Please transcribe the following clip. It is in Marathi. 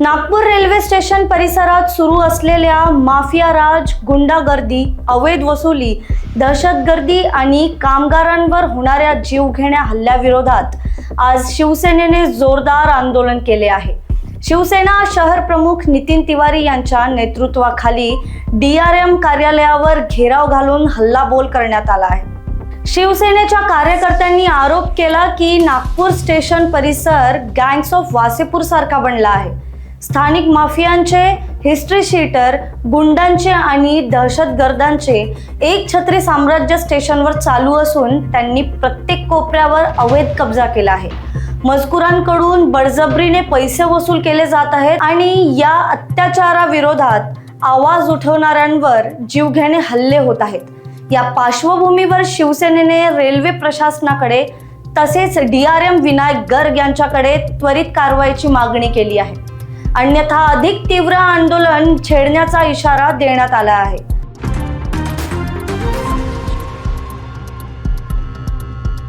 नागपूर रेल्वे स्टेशन परिसरात सुरू असलेल्या माफिया राज गुंडागर्दी अवैध वसुली दहशतगर्दी आणि कामगारांवर होणाऱ्या जीवघेण्या हल्ल्याविरोधात आज शिवसेनेने जोरदार आंदोलन केले आहे. शिवसेना शहर प्रमुख नितीन तिवारी यांच्या नेतृत्वाखाली डी आर एम कार्यालयावर घेराव घालून हल्लाबोल करण्यात आला आहे. शिवसेनेच्या कार्यकर्त्यांनी आरोप केला की नागपूर स्टेशन परिसर गँग्स ऑफ वासेपूर सारखा बनला आहे. स्थानिक माफियांचे हिस्ट्री शीटर गुंडांचे आणि दहशतगर्दांचे एक छत्री साम्राज्य स्टेशनवर चालू असून त्यांनी प्रत्येक कोपऱ्यावर अवैध कब्जा केला आहे. मजकुरांकडून बळजबरीने पैसे वसूल केले जात आहेत आणि या अत्याचाराविरोधात आवाज उठवणाऱ्यांवर जीवघेणे हल्ले होत आहेत. या पार्श्वभूमीवर शिवसेनेने रेल्वे प्रशासनाकडे तसेच D R M Vinayak Garg यांच्याकडे त्वरित कारवाईची मागणी केली आहे. अन्यथा अधिक तीव्र आंदोलन छेडण्याचा इशारा देण्यात आला आहे.